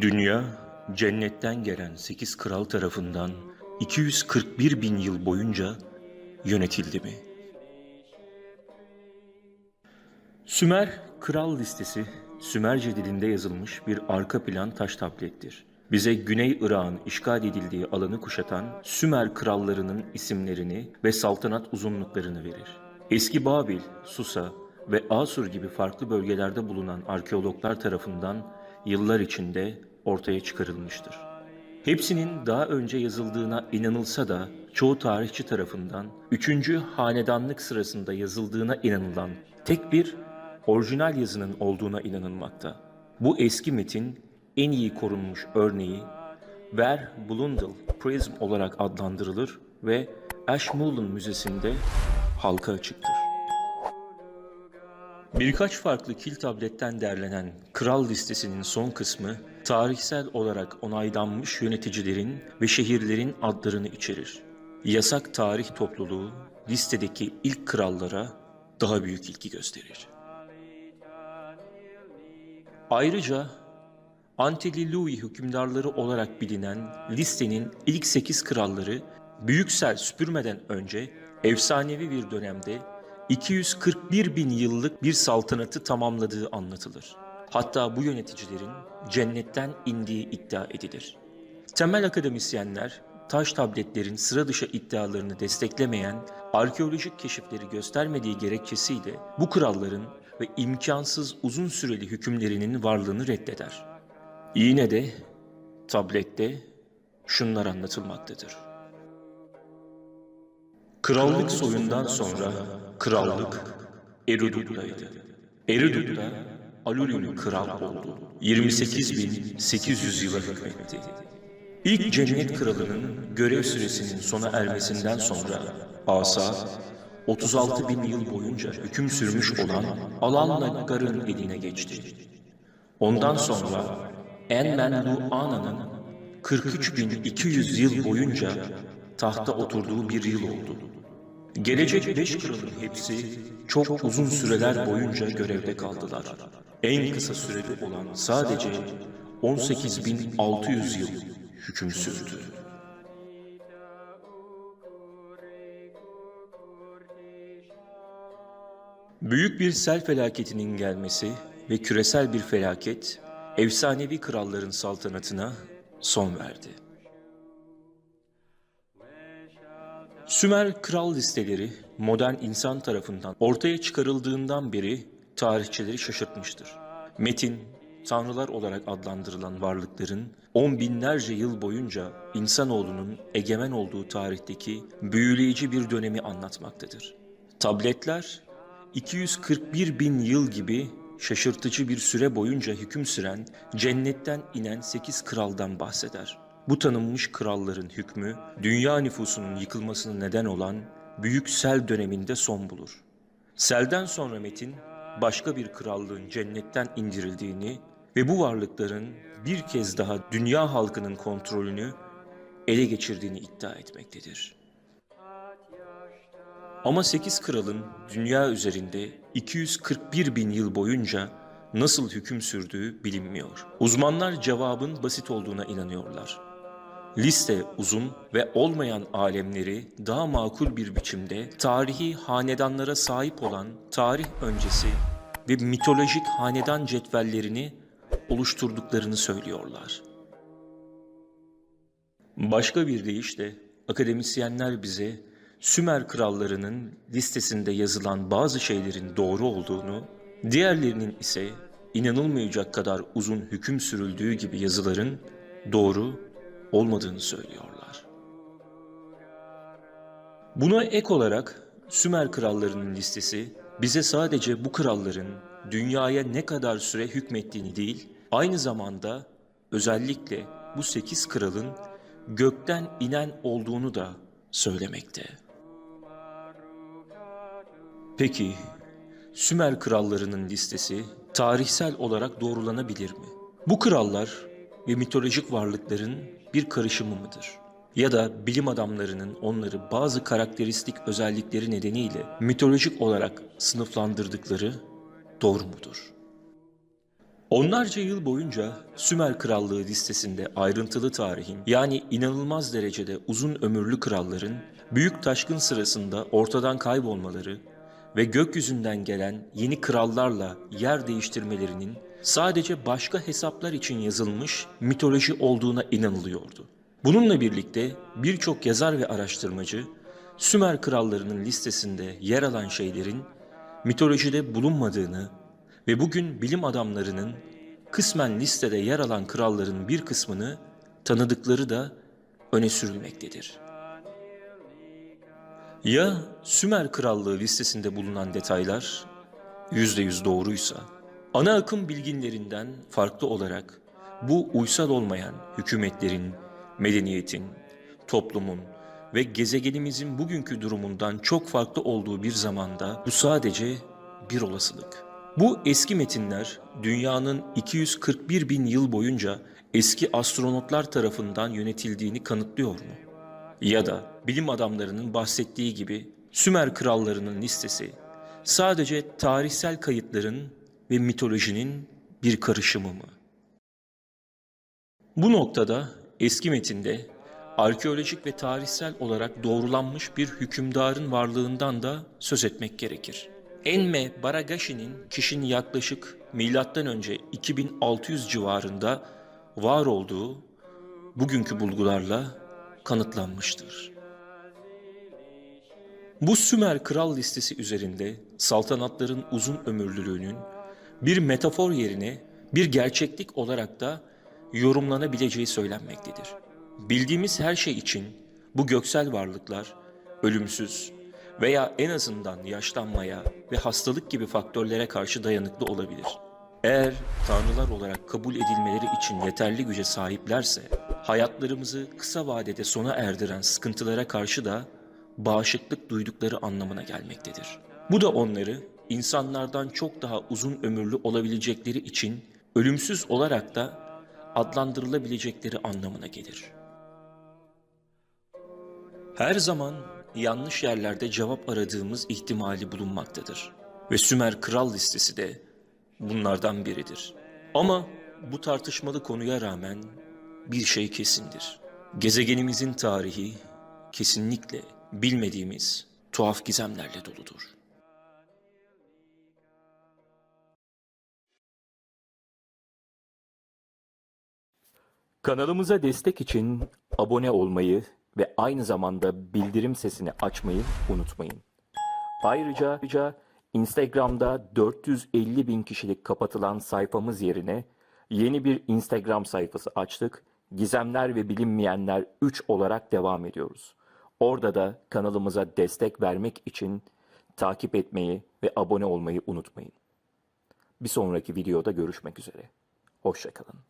Dünya, cennetten gelen 8 kral tarafından 241 bin yıl boyunca yönetildi mi? Sümer Kral Listesi, Sümerce dilinde yazılmış bir arka plan taş tablettir. Bize Güney Irak'ın işgal edildiği alanı kuşatan Sümer krallarının isimlerini ve saltanat uzunluklarını verir. Eski Babil, Susa ve Asur gibi farklı bölgelerde bulunan arkeologlar tarafından yıllar içinde ortaya çıkarılmıştır. Hepsinin daha önce yazıldığına inanılsa da çoğu tarihçi tarafından 3. hanedanlık sırasında yazıldığına inanılan tek bir orijinal yazının olduğuna inanılmakta. Bu eski metin en iyi korunmuş örneği Ver Blundell Prism olarak adlandırılır ve Ashmolean Müzesi'nde halka açıktır. Birkaç farklı kil tabletten derlenen kral listesinin son kısmı tarihsel olarak onaylanmış yöneticilerin ve şehirlerin adlarını içerir. Yasak tarih topluluğu listedeki ilk krallara daha büyük ilgi gösterir. Ayrıca Antililui hükümdarları olarak bilinen listenin ilk 8 kralları Büyüksel süpürmeden önce efsanevi bir dönemde 241 bin yıllık bir saltanatı tamamladığı anlatılır. Hatta bu yöneticilerin cennetten indiği iddia edilir. Temel akademisyenler taş tabletlerin sıra dışı iddialarını desteklemeyen, arkeolojik keşifleri göstermediği gerekçesiyle bu kralların ve imkansız uzun süreli hükümlerinin varlığını reddeder. Yine de tablette şunlar anlatılmaktadır. Krallık soyundan sonra krallık Erudu'daydı. Erudu'da Alulim kral oldu. 28.800 yıla hükmetti. İlk cennet kralının görev süresinin sona ermesinden sonra Asa 36 bin yıl boyunca hüküm sürmüş olan Alan Naggar'ın eline geçti. Ondan sonra Enmenlu Ana'nın 43.200 yıl boyunca tahta oturduğu bir yıl oldu. Gelecek beş kralın hepsi çok uzun süreler boyunca görevde kaldılar. En kısa süreli olan sadece 18.600 yıl hüküm sürdü. Büyük bir sel felaketinin gelmesi ve küresel bir felaket efsanevi kralların saltanatına son verdi. Sümer kral listeleri modern insan tarafından ortaya çıkarıldığından beri tarihçileri şaşırtmıştır. Metin, tanrılar olarak adlandırılan varlıkların on binlerce yıl boyunca insanoğlunun egemen olduğu tarihteki büyüleyici bir dönemi anlatmaktadır. Tabletler 241 bin yıl gibi şaşırtıcı bir süre boyunca hüküm süren cennetten inen sekiz kraldan bahseder. Bu tanınmış kralların hükmü dünya nüfusunun yıkılmasına neden olan büyük sel döneminde son bulur. Selden sonra Metin başka bir krallığın cennetten indirildiğini ve bu varlıkların bir kez daha dünya halkının kontrolünü ele geçirdiğini iddia etmektedir. Ama 8 kralın dünya üzerinde 241 bin yıl boyunca nasıl hüküm sürdüğü bilinmiyor. Uzmanlar cevabın basit olduğuna inanıyorlar. Liste uzun ve olmayan alemleri daha makul bir biçimde tarihi hanedanlara sahip olan tarih öncesi ve mitolojik hanedan cetvellerini oluşturduklarını söylüyorlar. Başka bir deyişle akademisyenler bize Sümer krallarının listesinde yazılan bazı şeylerin doğru olduğunu, diğerlerinin ise inanılmayacak kadar uzun hüküm sürüldüğü gibi yazıların doğru olmadığını söylüyorlar. Buna ek olarak Sümer krallarının listesi bize sadece bu kralların dünyaya ne kadar süre hükmettiğini değil, aynı zamanda özellikle bu sekiz kralın gökten inen olduğunu da söylemekte. Peki Sümer krallarının listesi tarihsel olarak doğrulanabilir mi? Bu krallar ve mitolojik varlıkların bir karışımı mıdır? Ya da bilim adamlarının onları bazı karakteristik özellikleri nedeniyle mitolojik olarak sınıflandırdıkları doğru mudur? Onlarca yıl boyunca Sümer Krallığı listesinde ayrıntılı tarihin yani inanılmaz derecede uzun ömürlü kralların büyük taşkın sırasında ortadan kaybolmaları ve gökyüzünden gelen yeni krallarla yer değiştirmelerinin sadece başka hesaplar için yazılmış mitoloji olduğuna inanılıyordu. Bununla birlikte birçok yazar ve araştırmacı Sümer krallarının listesinde yer alan şeylerin mitolojide bulunmadığını ve bugün bilim adamlarının kısmen listede yer alan kralların bir kısmını tanıdıkları da öne sürülmektedir. Ya Sümer Krallığı listesinde bulunan detaylar %100 doğruysa, ana akım bilginlerinden farklı olarak bu uysal olmayan hükümetlerin, medeniyetin, toplumun ve gezegenimizin bugünkü durumundan çok farklı olduğu bir zamanda bu sadece bir olasılık. Bu eski metinler dünyanın 241 bin yıl boyunca eski astronotlar tarafından yönetildiğini kanıtlıyor mu? Ya da bilim adamlarının bahsettiği gibi Sümer krallarının listesi sadece tarihsel kayıtların ve mitolojinin bir karışımı mı? Bu noktada eski metinde arkeolojik ve tarihsel olarak doğrulanmış bir hükümdarın varlığından da söz etmek gerekir. Enme Baragashi'nin kişinin yaklaşık önce 2600 civarında var olduğu bugünkü bulgularla kanıtlanmıştır. Bu Sümer kral listesi üzerinde saltanatların uzun ömürlülüğünün bir metafor yerine bir gerçeklik olarak da yorumlanabileceği söylenmektedir. Bildiğimiz her şey için bu göksel varlıklar ölümsüz veya en azından yaşlanmaya ve hastalık gibi faktörlere karşı dayanıklı olabilir. Eğer tanrılar olarak kabul edilmeleri için yeterli güce sahiplerse, hayatlarımızı kısa vadede sona erdiren sıkıntılara karşı da bağışıklık duydukları anlamına gelmektedir. Bu da onları insanlardan çok daha uzun ömürlü olabilecekleri için ölümsüz olarak da adlandırılabilecekleri anlamına gelir. Her zaman yanlış yerlerde cevap aradığımız ihtimali bulunmaktadır. Ve Sümer Kral listesi de bunlardan biridir. Ama bu tartışmalı konuya rağmen bir şey kesindir. Gezegenimizin tarihi kesinlikle bilmediğimiz tuhaf gizemlerle doludur. Kanalımıza destek için abone olmayı ve aynı zamanda bildirim sesini açmayı unutmayın. Ayrıca, ayrıca Instagram'da 450 bin kişilik kapatılan sayfamız yerine yeni bir Instagram sayfası açtık. Gizemler ve bilinmeyenler 3 olarak devam ediyoruz. Orada da kanalımıza destek vermek için takip etmeyi ve abone olmayı unutmayın. Bir sonraki videoda görüşmek üzere. Hoşçakalın.